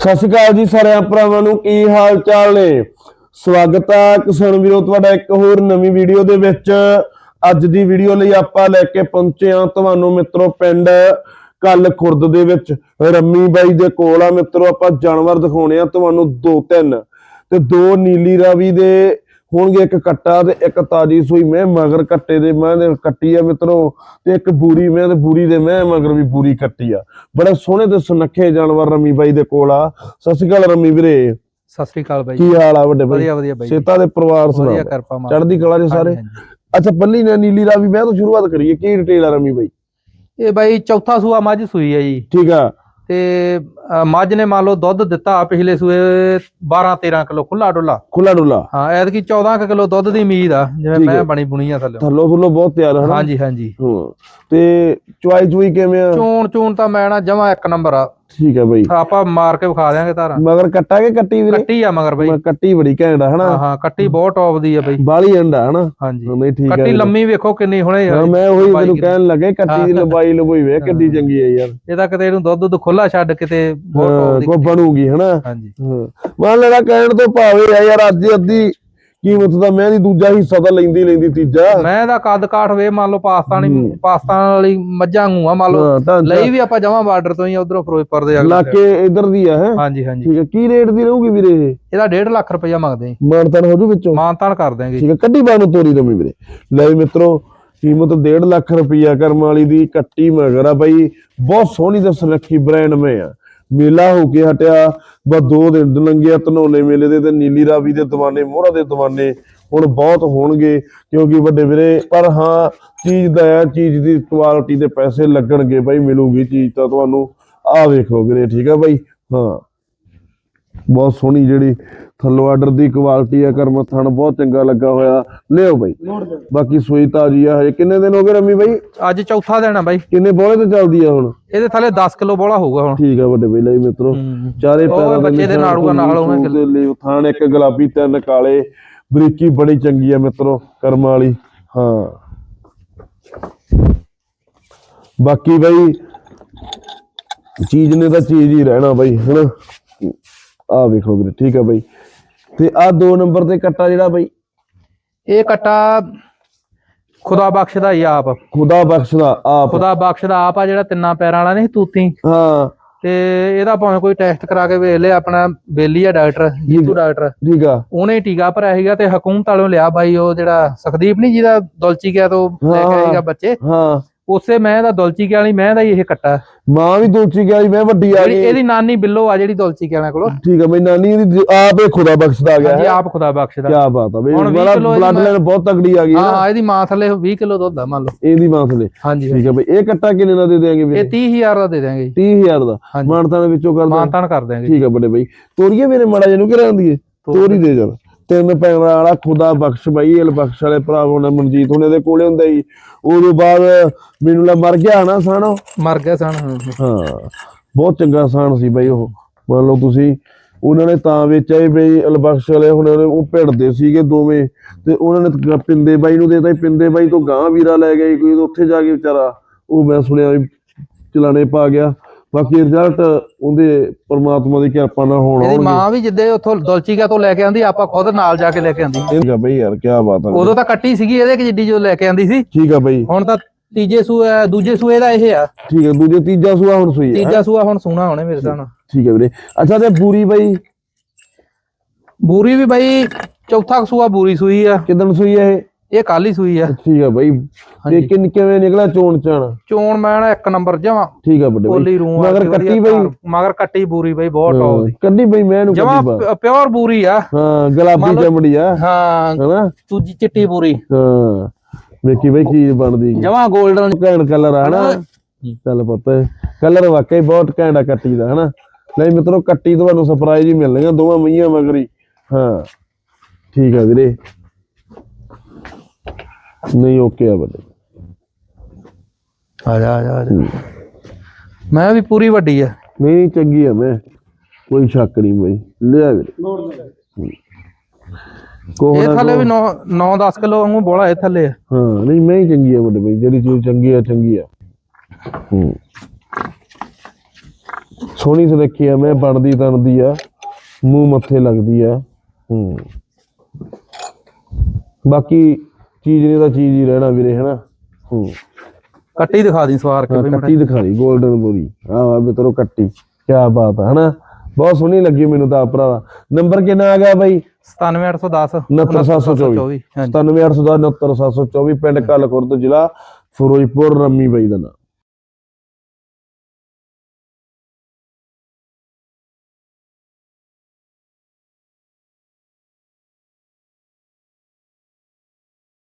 ਸਤਿ ਸ਼੍ਰੀ ਅਕਾਲ ਜੀ ਸਾਰਿਆਂ ਭਰਾਵਾਂ ਨੂੰ, ਕੀ ਹਾਲ ਚਾਲ ਨੇ? ਸਵਾਗਤ ਹੈ ਕਿਸਾਨ ਵੀਰੋ ਤੁਹਾਡਾ ਇੱਕ ਹੋਰ ਨਵੀਂ ਵੀਡੀਓ ਦੇ ਵਿੱਚ। ਅੱਜ ਦੀ ਵੀਡੀਓ ਲਈ ਆਪਾਂ ਲੈ ਕੇ ਪਹੁੰਚੇ ਹਾਂ ਤੁਹਾਨੂੰ ਮਿੱਤਰੋ ਪਿੰਡ ਕੱਲ ਖੁਰਦ ਦੇ ਵਿੱਚ। ਰੰਮੀ ਬਾਈ ਦੇ ਕੋਲ ਆ ਮਿੱਤਰੋ, ਆਪਾਂ ਜਾਨਵਰ ਦਿਖਾਉਣੇ ਆ ਤੁਹਾਨੂੰ ਦੋ ਤਿੰਨ। ਤੇ ਦੋ ਨੀਲੀ ਰਾਵੀ ਦੇ ਹੋਣਗੇ ਇੱਕ ਕੱਟਾ ਤੇ ਇੱਕ ਤਾਜੀ ਸੂਈ ਮੈਂ ਮਗਰ ਕੱਟੇ ਦੇ ਮੈਂ ਦੇ ਕੱਟੀ ਆ ਮਿੱਤਰੋ ਤੇ ਇੱਕ ਬੂਰੀ ਮੈਂ ਤੇ ਬੂਰੀ ਦੇ ਮੈਂ ਮਗਰ ਵੀ ਬੂਰੀ ਕੱਟੀ ਆ। ਬੜੇ ਸੋਹਣੇ ਤੇ ਸੁਨੱਖੇ ਜਾਨਵਰ ਰੰਮੀ ਬਾਈ ਦੇ ਕੋਲ ਆ। ਸਤਿ ਸ਼੍ਰੀ ਅਕਾਲ ਰੰਮੀ ਵੀਰੇ। ਸਤਿ ਸ੍ਰੀ ਅਕਾਲ ਬਾਈ ਕੀ ਹਾਲ ਆ ਵੱਡੇ ਬਾਈ? ਵਧੀਆ ਵਧੀਆ ਬਾਈ ਸੇਤਾ ਦੇ ਪਰਿਵਾਰ ਸੁਣਾ ਵਧੀਆ ਕਿਰਪਾ ਮਾਂ ਚੜ੍ਹਦੀ ਕਲਾ ਦੇ। ਸਾਰੇ? ਅੱਛਾ ਪੱਲੀ ਨੇ ਨੀਲੀ ਰਾਵੀ ਮੈਂ ਤੋਂ ਸ਼ੁਰੂਆਤ ਕਰੀਏ। ਕੀ ਡਿਟੇਲ ਆ ਰੰਮੀ ਬਾਈ? ਇਹ ਬਾਈ ਚੌਥਾ ਸੂਆ ਮੱਝ ਸੂਈ ਹੈ ਜੀ। ਠੀਕ ਆ। ਤੇ ਮੱਝ ਨੇ ਮੰਨ ਲਓ ਦੁੱਧ ਦਿੱਤਾ ਪਿਛਲੇ ਸੂਏ 12 13 ਕਿਲੋ ਖੁੱਲਾ ਡੁੱਲਾ ਖੁੱਲਾ ਡੁੱਲਾ ਹਾਂ ਐਤਕੀ 14 ਕਿਲੋ ਦੁੱਧ ਦੀ ਉਮੀਦ ਆ ਜਿਵੇਂ। ਮੈਂ ਬਣੀ ਬੁਣੀ ਆ ਥੱਲੇ। ਥੱਲੋ ਥੱਲੋ ਬਹੁਤ ਤਿਆਰ ਹੈ ਨਾ ਹਾਂਜੀ ਹਾਂਜੀ। ਤੇ ਚੁਆਈ ਚੁਈ ਕਿਵੇਂ ਆ? ਚੂਣ ਚੂਣ ਤਾਂ ਮੈਂ ਨਾ ਜਮਾ ਇੱਕ ਨੰਬਰ ਆ। ਠੀਕ ਆ ਬਾਈ। ਆਪਾਂ ਮਾਰ ਕੇ ਵਿਖਾ ਦਿਆਂਗੇ ਧਾਰਾਂ ਮਗਰ ਕੱਟਾ ਕੇ ਕੱਟੀ ਵੀਰੇ? ਕੱਟੀ ਆ ਮਗਰ ਬਾਈ। ਕੱਟੀ ਬੜੀ ਘੈਂਟ ਆ ਹਨਾ? ਹਾਂ ਹਾਂ ਕੱਟੀ ਬਹੁਤ ਟੌਪ ਦੀ ਆ ਬਾਈ। ਬਾਲੀ ਅੰਡਾ ਹਨਾ? ਹਾਂਜੀ। ਨਹੀਂ ਠੀਕ ਆ ਕੱਟੀ। ਲੰਮੀ ਵੇਖੋ ਕਿੰਨੀ ਹੁਣੇ ਹਾਂ ਮੈਂ ਉਹੀ ਮੈਨੂੰ। ਕਹਿਣ ਲੱਗੇ ਕੱਟੀ ਦੀ ਹਾਂ। ਲੰਬਾਈ ਲੰਬੋਈ ਵੇ ਕਿੱਡੀ ਚੰਗੀ ਹੈ ਯਾਰ। ਇਹਦਾ ਕਿਤੇ ਇਹਨੂੰ ਦੁੱਧ ਦੁੱਧ ਖੁੱਲਾ ਛੱਡ ਕਿਤੇ ਬਹੁਤ ਹਾਂ, ਟੌਪ ਦੀ ਕੋ ਬਣੂਗੀ ਹਨਾ? ਹਾਂਜੀ। ਹਾਂ। ਮੰਨ ਲੈਣਾ ਕਹਿਣ ਤੋਂ ਭਾਵੇਂ ਆ ਯਾਰ ਅੱਜ ਅੱਧੀ ਕੀਮਤ ਦਾ ਮੈਂ ਦੀ ਦੂਜਾ ਹਿੱਸਾ ਤਾਂ ਲੈਂਦੀ ਲੈਂਦੀ ਤੀਜਾ। ਮੈਂ ਦਾ ਕੱਦ ਕਾਠ ਵੇ ਮੰਨ ਲਓ ਪਾਕਿਸਤਾਨੀ। ਪਾਕਿਸਤਾਨ ਵਾਲੀ ਮੱਝਾਂ ਨੂੰ ਆ ਮੰਨ ਲਓ ਤਾਂ ਲਈ ਵੀ ਆਪਾਂ ਜਮਾ ਬਾਰਡਰ ਤੋਂ ਹੀ ਉਧਰੋਂ ਫਿਰੋਜ਼ਪੁਰ ਦੇ ਅਗਲੇ ਲਾਕੇ ਇਧਰ ਦੀ ਆ ਹੈ? ਹਾਂਜੀ ਹਾਂਜੀ। ਠੀਕ ਹੈ ਕੀ ਰੇਟ ਦੀ ਰਹੂਗੀ ਵੀਰੇ ਇਹ? ਇਹਦਾ 1.5 ਲੱਖ ਰੁਪਇਆ ਮੰਗਦੇ ਆ ਮਾਨਤਨ ਹੋ ਜੂ ਵਿੱਚੋਂ? ਮਾਨਤਾਨ ਕਰ ਦਾਂਗੇ ਠੀਕ ਹੈ ਕੱਢੀ ਬਾਹ ਨੂੰ ਤੋਰੀ ਰਮੀ ਵੀਰੇ। ਲੈ ਮਿੱਤਰੋ ਕੀਮਤ 1.5 ਲੱਖ ਰੁਪਈਆ ਕਰਮ ਵਾਲੀ ਦੀ ਕੱਟੀ ਮਗਰ ਆ ਬਾਈ। ਬਹੁਤ ਸੋਹਣੀ ਤੇ ਸੁਨੱਖੀ ਬ੍ਰਾਂਡ ਮੇ ਆ। ਮੇਲਾ ਹੋ ਕੇ ਹਟਿਆ। ਬਸ ਦੋ ਦਿਨ ਲੰਘਿਆ ਧਨੋਲੇ ਮੇਲੇ ਦੇ ਤੇ ਨੀਲੀ ਰਾਵੀ ਦੇ ਦੀਵਾਨੇ, ਮੋਹਰਾ ਦੇ ਦੀਵਾਨੇ ਹੁਣ ਬਹੁਤ ਹੋਣਗੇ ਕਿਉਂਕਿ ਵੱਡੇ ਵੀਰੇ, ਪਰ ਹਾਂ, ਚੀਜ਼ ਦਾ ਹੈ ਚੀਜ਼ ਦੀ ਕੁਆਲਿਟੀ ਦੇ ਪੈਸੇ ਲੱਗਣਗੇ ਬਾਈ, ਮਿਲੂਗੀ ਚੀਜ਼ ਤਾਂ ਤੁਹਾਨੂੰ। ਆ ਵੇਖੋ ਵੀਰੇ, ਠੀਕ ਆ ਬਾਈ? ਹਾਂ। ਬਹੁਤ ਸੋਹਣੀ ਜਿਹੜੀ ਥੱਲੋਂ ਆਰਡਰ ਦੀ ਕੁਆਲਿਟੀ ਆ ਕਰਮ ਥਣ ਬਹੁਤ ਚੰਗਾ ਲੱਗਾ ਹੋਇਆ। ਲਿਓ ਬਾਈ। ਬਾਕੀ ਸੂਈ ਤਾਜੀ ਆ ਹਜੇ। ਕਿੰਨੇ ਦਿਨ ਹੋ ਗਏ ਰਮੀ ਬਾਈ? ਅੱਜ ਚੌਥਾ ਦਿਨ ਆ ਬਾਈ। ਕਿੰਨੇ ਬੋਲੇ ਤੇ ਚੱਲਦੀ ਆ ਹੁਣ? ਇਹਦੇ ਥੱਲੇ 10 ਕਿਲੋ ਬੋਲਾ ਹੋਊਗਾ ਹੁਣ। ਠੀਕ ਆ ਵੱਡੇ ਬਈ ਲਈ ਮਿੱਤਰੋ। ਚਾਰੇ ਪੈਰਾਂ ਬੱਚੇ ਦੇ ਨਾੜੂਆਂ ਨਾਲ ਦੇ ਲਈ ਥਾਣ ਇੱਕ ਗੁਲਾਬੀ ਤਿੰਨ ਕਾਲੇ। ਬਰੀਕੀ ਬੜੀ ਚੰਗੀ ਆ ਮਿੱਤਰੋ ਕਰਮ ਵਾਲੀ। ਹਾਂ। ਬਾਕੀ ਬਈ ਚੀਜ਼ ਨੇ ਤਾਂ ਚੀਜ਼ ਹੀ ਰਹਿਣਾ ਬਈ ਹਨਾ? ਆ ਵੇਖੋ ਵੀਰੇ ਠੀਕ ਆ ਬਈ। ਤੇ ਆ ਦੋ ਨੰਬਰ ਤੇ ਕੱਟਾ ਜਿਹੜਾ ਬਈ? ਇਹ ਕਟਾ ਖੁਦਾ ਬਖਸ਼ਦਾ ਹੀ ਆਪ। ਖੁਦਾ ਬਖਸ਼ਦਾ ਆਪ। ਖੁਦਾ ਬਖਸ਼ਦਾ ਆਪ ਆ ਜਿਹੜਾ ਤਿੰਨਾਂ ਪੈਰਾਂ ਵਾਲਾ ਨਹੀਂ ਤੂਤੀ। ਹਾਂ। ਤੇ ਇਹਦਾ ਭਾਵੇਂ ਕੋਈ ਟੈਸਟ ਕਰਾ ਕੇ ਵੇਖ ਲਿਆ ਆਪਣਾ ਬੇਲੀ ਆ ਡਾਕਟਰ ਜੀਤੂ ਡਾਕਟਰ। ਠੀਕ ਆ। ਉਹਨੇ ਟੀਕਾ ਭਰਿਆ ਸੀਗਾ ਤੇ ਹਕੂਮਤ ਵਾਲੋਂ ਲਿਆ ਬਾਈ ਉਹ ਜਿਹੜਾ ਸੁਖਦੀਪ ਨਹੀਂ ਜਿਹਦਾ ਦੁਲਚੀ ਗਿਆ ਤੋਂ ਲੈ ਕੇ। ਆਏਗਾ ਬੱਚੇ। ਹਾਂ। ਉਸੇ ਮੈਂ ਦਾ ਦੁਲਚੀ ਕੇ ਵਾਲੀ ਮੈਂ ਦਾ ਹੀ ਇਹ ਕੱਟਾ। ਮਾਂ ਵੀ ਦੋਚੀ ਗਿਆ ਮੈਂ ਵੱਡੀ ਆ ਜਿਹੜੀ ਗਈ। ਇਹਦੀ ਨਾਨੀ ਬਿੱਲੋ ਆ ਜਿਹੜੀ ਦੁਲਚੀ ਕੇ ਵਾਲਿਆਂ ਕੋਲੋਂ। ਠੀਕ ਆ ਬਈ ਨਾਨੀ ਦੀ ਆਪ ਇਹ ਖੁਦਾ ਬਖਸ਼ਦਾ ਗਿਆ ਹੈ। ਆਪ ਖੁਦਾ ਬਖਸ਼ਦਾ। ਕੀ ਬਾਤ ਆ ਵੀਹ ਬੜਾ ਇਹਦੀ ਬਲੱਡ ਲਾਈਨ ਬਹੁਤ ਤਗੜੀ ਆ ਗਈ ਹੈ ਇਹਦੀ ਮਾਂ ਥੱਲੇ 20 ਕਿਲੋ ਦੁੱਧ ਆ ਮੰਨ ਲਓ। ਇਹਦੀ ਮਾਂ ਥਲੇ। ਹਾਂਜੀ ਠੀਕ ਆ ਬਈ ਇਹ ਕੱਟਾ ਕਿੰਨੇ ਦਾ ਦੇ ਦੇਾਂਗੇ ਇਹ ਵੀਰੇ 30000 ਦਾ ਦੇ ਦਾਂਗੇ ਜੀ। 30000 ਦਾ। ਹਾਂਜੀ। ਮਾਨਤਾਂ ਦੇ ਵਿੱਚੋਂ ਕਰ ਦਾਂ ਮਾਨਤਾਨ ਕਰ ਦਾਂਗੇ ਠੀਕ ਆ ਬੜੇ ਬਈ। ਤੋਰੀਏ ਮੇਰੇ ਮੜਾ ਜਿਹਨੂੰ ਕਿ ਰਹਿੰਦੀ ਏ ਤੋਰੀ ਦੇ ਜਰ ਤਿੰਨ ਪੈਰਾਂ ਵਾਲਾ ਖੁਦਾ ਬਖਸ਼ ਬਈ ਇਹ ਬਖਸ਼ ਵਾਲੇ ਭਰਾ ਹੁਣ ਮਨਜੀਤ ਹੁਣੇ ਦੇ ਕੋਲੇ ਹੁੰਦਾ ਹੀ ਉਦੋਂ ਬਾਅਦ ਮੈਨੂੰ ਲਾ ਮਰ ਗਿਆ ਨਾ ਸਾਣੋ ਮਰ ਗਿਆ ਸਣ ਹਾਂ। ਬਹੁਤ ਚੰਗਾ ਸਾਨ ਸੀ ਬਈ ਉਹ। ਮੰਨ ਲਓ ਤੁਸੀਂ ਉਹਨਾਂ ਨੇ ਤਾਂ ਵੇਚਿਆ ਹੀ ਬਈ ਅਲਬਖਸ਼ ਵਾਲੇ ਹੁਣ ਉਹ ਭਿੜਦੇ ਸੀਗੇ ਦੋਵੇਂ। ਤੇ ਉਹਨਾਂ ਨੇ ਪਿੰਦੇ ਬਾਈ ਨੂੰ ਦੇਤਾ ਪਿੰਦੇ ਬਾਈ ਤੋਂ ਗਾਂ ਵੀਰਾ ਲੈ ਗਏ ਕੋਈ ਉੱਥੇ ਜਾ ਕੇ ਵਿਚਾਰਾ। ਉਹ ਮੈਂ ਸੁਣਿਆ ਚਲਾਣੇ ਪਾ ਗਿਆ। ਬਾਕੀ ਰਿਜ਼ਲਟ ਉਹਦੇ ਪਰਮਾਤਮਾ ਦੀ ਕਿਰਪਾ ਨਾਲ ਹੋਣ ਇਹਦੀ ਮਾਂ ਵੀ ਜਿੱਦੇ ਉੱਥੋਂ ਦੁਲਚੀ ਗਿਆ ਤੋਂ ਲੈ ਕੇ ਆਂਦੀ ਆਪਾਂ ਖੁਦ ਨਾਲ ਜਾ ਕੇ ਲੈ ਕੇ ਆਂਦੀ ਠੀਕ ਆ ਬਈ ਯਾਰ ਕੀ ਬਾਤ ਆ। ਉਦੋਂ ਤਾਂ ਕੱਟੀ ਸੀਗੀ ਇਹਦੇ ਕਿ ਜਿੱਡੀ ਜੋ ਲੈ ਕੇ ਆਂਦੀ ਸੀ। ਠੀਕ ਆ ਬਈ। ਹੁਣ ਤਾਂ ਤੀਜੇ ਸੂਏ ਦੂਜੇ ਸੂਏ ਦਾ ਇਹ ਆ। ਠੀਕ ਆ ਦੂਜੇ ਤੀਜਾ ਸੂਆ ਹੁਣ ਸੂਈ ਹੈ ਤੀਜਾ ਸੂਆ ਹੁਣ ਸੋਨਾ ਹੋਣੇ ਮੇਰੇ ਸਾਹਮਣੇ ਠੀਕ ਹੈ ਵੀਰੇ। ਅੱਛਾ ਤੇ ਬੂਰੀ ਬਈ? ਬੂਰੀ ਵੀ ਬਾਈ ਚੌਥਾ ਸੂਆ ਬੂਰੀ ਸੂਈ ਆ। ਕਿਦਣ ਸੂਈ ਹੈ ਇਹ? ਇਹ ਕੱਲ ਹੀ ਸੂਈ ਆ। ਠੀਕ ਆ ਬਈ। ਤੇ। ਕਿੰਨ ਕਿਵੇਂ ਨਿਕਲਿਆ ਚੋਣ ਚਾਣ? ਚੋਣ ਮੈਂ ਨਾ ਇੱਕ ਨੰਬਰ ਜਮਾ। ਠੀਕ ਆ ਵੱਡੇ ਰੂਮ ਮਗਰ ਕੱਟੀ ਬਈ। ਮਗਰ ਕੱਟੀ ਬੂਰੀ ਬਈ ਬਹੁਤ ਟੌਪ ਦੀ। ਕੱਢੀ ਬਈ ਮੈਂ ਇਹਨੂੰ ਜਮਾ ਪਿਓਰ ਬੂਰੀ ਆ। ਹਾਂ ਗੁਲਾਬੀ ਚਮੜੀ ਆ। ਹਾਂ ਹਨਾ? ਦੂਜੀ ਚਿੱਟੀ ਬੂਰੀ। ਹਾਂ। ਵੇਖੀ ਬਈ ਕੀ ਬਣਦੀ ਜਮਾ 골ਡਨ ਘੈਂਟ ਕਲਰ ਆ ਹਨਾ? ਚੱਲ ਪਤਾ ਕਲਰ ਵਾਕਈ ਬਹੁਤ ਘੈਂਟ ਆ ਕੱਟੀ ਦਾ ਹਨਾ? ਨਹੀਂ ਮਿੱਤਰੋ ਕੱਟੀ ਤੁਹਾਨੂੰ ਸਰਪ੍ਰਾਈਜ਼ ਹੀ ਮਿਲਣਗੀਆਂ ਦੋਵਾਂ ਮਈਆਂ ਮਗਰੀ ਹਾਂ। ਠੀਕ ਆ ਵੀਰੇ। ਨਹੀਂ ਓਕੇ ਆ ਬੱਲੇ ਆ ਜਾ ਆ ਜਾ ਆ ਜਾ ਮੈਂ ਵੀ ਪੂਰੀ ਵੱਡੀ ਆ। ਨਹੀਂ ਚੰਗੀ ਆ ਮੈਂ। ਕੋਈ ਸ਼ੱਕ ਨਹੀਂ ਬਈ। ਲਿਆ ਵੀਰੇ ਇਹ ਥੱਲੇ ਵੀ ਕੋਹ। 9 9 10 ਕਿਲੋ ਵਾਂਗੂ ਬੋਲਾ ਇਹ ਥੱਲੇ ਆ। ਹਾਂ ਨਹੀਂ ਮੈਂ ਹੀ ਚੰਗੀ ਆ ਵੱਡੇ ਬਈ। ਜਿਹੜੀ ਚੀਜ਼ ਚੰਗੀ ਆ ਚੰਗੀ ਆ। ਹੂੰ। ਸੋਹਣੀ ਸੁਨੱਖੀ ਆ ਮੈਂ ਬਣਦੀ ਤਣਦੀ ਆ। ਮੂੰਹ ਮੱਥੇ ਲੱਗਦੀ ਆ। ਹੂੰ। ਬਾਕੀ ਚੀਜ਼ ਨੇ ਤਾਂ ਚੀਜ਼ ਹੀ ਰਹਿਣਾ ਵੀਰੇ ਹਨਾ? ਹੂੰ। ਕੱਟੀ ਦਿਖਾ ਦੀ ਸਵਾਰ ਕੇ ਹਾਂ, ਬਈ ਕੱਟੀ ਦਿਖਾ ਲਈ 골ਡਨ ਬੋਰੀ ਆਹ ਮਿੱਤਰੋ ਕੱਟੀ। ਕੀ ਬਾਤ ਹੈ ਹਨਾ? ਬਹੁਤ ਸੋਹਣੀ ਲੱਗੀ ਮੈਨੂੰ ਤਾਂ ਭਰਾਵਾ ਨੰਬਰ ਕਿੰਨਾ ਆ ਗਿਆ ਬਾਈ? 97810 69724 ਹਾਂਜੀ। 97810 99724 ਪਿੰਡ ਕਲਖੁਰਦ ਜ਼ਿਲ੍ਹਾ ਫਿਰੋਜ਼ਪੁਰ ਰੰਮੀ ਬਾਈ ਦਾ ਨਾਂ